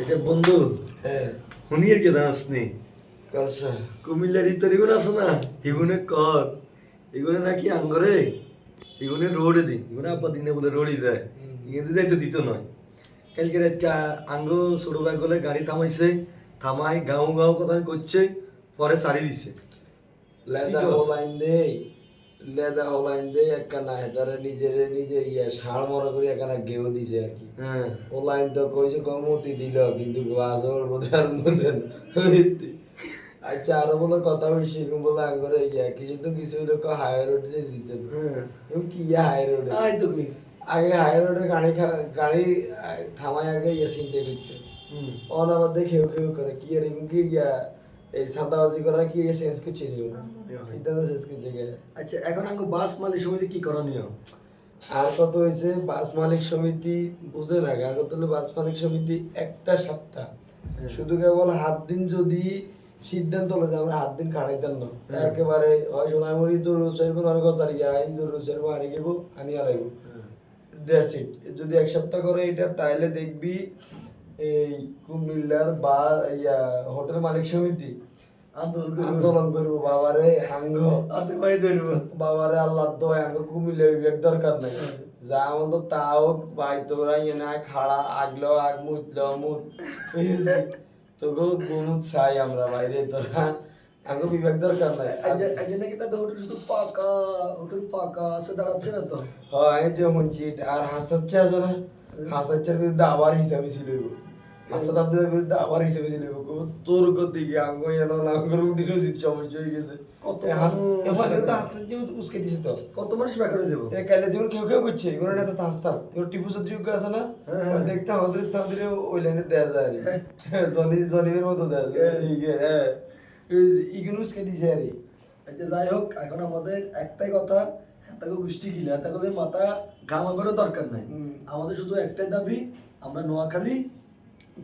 এটা বন্ধু হ্যাঁ। শুনিয়ে কে জানাস নি? কসা কুমিল্লার ইতর এগুলো আছে না? এগুনে কর। এগুলো নাকি আঙ্গরে? এগুনে রোডে দি। এগুনে আব্বা দিনে বলে রোডই দেয়। এগুলো যাইতো দিত নয়। কালকে রাতকে আঙ্গ ছোট ভাই গলে গাড়ি থামাইছে। থামাই গাও গাও কথা করছে পরে সারি দিছে। লেদা ঠিক আছে। লেদা একখানা নিজের নিজে ইয়ে ষাঁড় মনে করে একখানা গেও দিছে আর কি। হ্যাঁ। ওলাইন তো কইছে কমতি দিল কিন্তু বাসর মধ্যে আর মধ্যে আচ্ছা আরও বলে কথা বেশি বলে আঙ্গরে ইয়া কিছু তো কিছু লোক হাই রোড যে দিতে হ্যাঁ। কি হাই রোডে? আই তো কি আগে হাই রোডে গাড়ি গাড়ি থামাই আগে ইয়ে চিনতে করতে। হুম। অন আবার দেখে খেউ করে কি আর কি ইয়া এই সাদাবাজি করা কি সেন্স এটা তো করছে আচ্ছা। এখন আঙ্গ বাস মালিক সমিতি কি করণীয়? আর কত হয়েছে বাস মালিক সমিতি বুঝে না হলো বাস মালিক সমিতি একটা সপ্তাহ হ্যাঁ। শুধু কেবল হাত দিন যদি সিদ্ধান্ত হলো যে আমরা হাত দিন কাটাইতাম না। হ্যাঁ। একেবারে হয় সোনামুড়ি রোজ চাইব অনেক কথা আই রোজ চাইব আনি গেবো আনি দ্যাটস ইট যদি এক সপ্তাহ করে এটা তাইলে দেখবি এই কুমিল্লার বা ইয়া হোটেল মালিক সমিতি। আন্দোলন করব। বাবারে আঙ্গ। হাতে পায়ে ধরবো বাবারে আল্লাহ তো আঙ্গ কুমিল্লা বিবেক দরকার নাই। যা আমাদের তাও ভাই তোরা ইয়ে না খাড়া আগলো আগ মুতলো মুত তোকে গুমুত চাই আমরা বাইরে তোরা আঙ্গ বিবেক দরকার নাই। আজ আজ নাকি তাদের হোটেল শুধু ফাঁকা হোটেল ফাঁকা সে দাঁড়াচ্ছে না তো। হয় যে শুনছি আর হাসাচ্ছে আছে না। হাসাচ্ছের বিরুদ্ধে আবার হিসাবে ছিল আব্দুলের বিরুদ্ধে আবার হিসাবে ছিল তোর গতি কি? আঙ্গ এলো না আঙ্গর উঠি রসিদ সমস্যা হয়ে গেছে। কত উস্কে দিছে তো। কত মানুষ বেকার হয়ে যাব কালে যেমন কেউ কেউ করছে এগুলো না তো হাসতাম এবার টিপু সজ্জিকে আছে না? হ্যাঁ, দেখতে আমাদের তাদের ওই লাইনে দেয়া যায় আর জনি জনিমের মতো দেয়া যায়। হ্যাঁ। হ্যাঁ। উস্কে দিছে আরে আচ্ছা যাই হোক এখন আমাদের একটাই কথা তাকে গোষ্ঠী গিলা তাকে মাথা ঘামাবেরও দরকার নাই। আমাদের শুধু একটাই দাবি আমরা নোয়াখালী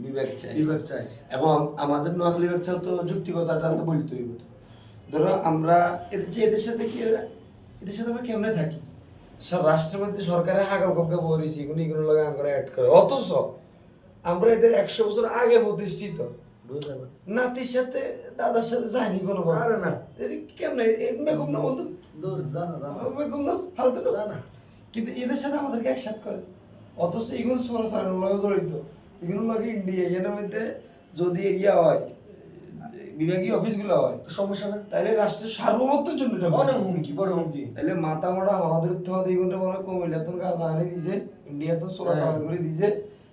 বিবেক চাই। বিভাগ চাই। এবং আমাদের নোয়াখালী ব্যবসা তো যুক্তিকতাটা তো বলতে হইব। ধরো আমরা এদের যে এদের সাথে কি এদের সাথে আমরা কেমনে থাকি? সব রাষ্ট্রের মধ্যে সরকারের হাগাল কবকে বলেছি এগুলো এগুলো লাগে আমরা অ্যাড করে। অথচ আমরা এদের একশো বছর আগে প্রতিষ্ঠিত। নাতির সাথে দাদার সাথে যায়নি কোনো। আরে না। এর কেমনে? বেগম না বন্ধু? বেগম না? ফালতু না না। কিন্তু এদের সাথে আমাদেরকে একসাথ করে। অথচ এগুলো সরাসরি লগে জড়িত। এগুলো লাগে ইন্ডিয়া এখানের মধ্যে যদি এরিয়া হয় বিভাগীয় অফিসগুলো হয় তো সমস্যা না? তাহলে রাষ্ট্রের সার্বভৌমত্বের জন্য এটা অনেক হুমকি বড় হুমকি। তাহলে মাথা মোটা আমাদের তো এগুলো মনে হয় কুমিল্লা তো কাজ আনি দিছে ইন্ডিয়া তো সরাসরি করে দিছে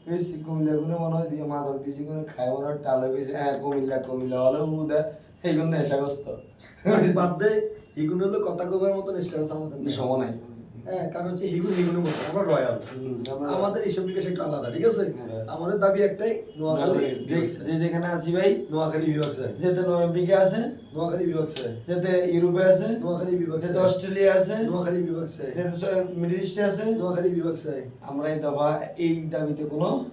বেশি কুমিল্লা কোনো মনে হয় দিয়ে মাদক দিছে কোনো খাই মনে হয় টালে গেছে হ্যাঁ কুমিল্লা কুমিল্লা হলে উদা এইগুলো নেশাগ্রস্ত। বাদ দে এইগুলো কথা কবার মতো স্ট্যাটাস আমাদের সময় নাই। হ্যাঁ কারণ হচ্ছে হিগুন হিগুনের মতো আমরা রয়্যাল। আমাদের এইসব একটু আলাদা ঠিক আছে। আমাদের দাবি একটাই নোয়াখালী যে- যেখানে আছি ভাই নোয়াখালী বিভাগ চাই যেতে আছে নোয়াখালী বিভাগ চাই যেতে ইউরোপে আছে নোয়াখালী বিভাগ যেতে অস্ট্রেলিয়া আছে নোয়াখালী বিভাগ চাই যেতে মিডল ইস্টে আছে। নোয়াখালী বিভাগ চাই আমরা এই দফা এই দাবিতে কোনো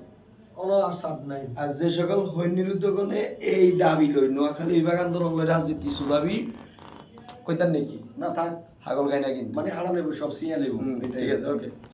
কোনো সাপ নাই। আর যে সকল উদ্যোগনে এই দাবি লই নোয়াখালী বিভাগ আন্দোলন রাজনীতি সুদাবি কইতার নাকি? না থাক। হাগল খাই না কিন্তু। মানে হারা লেবু সব সিয়া লেবু ঠিক আছে ওকে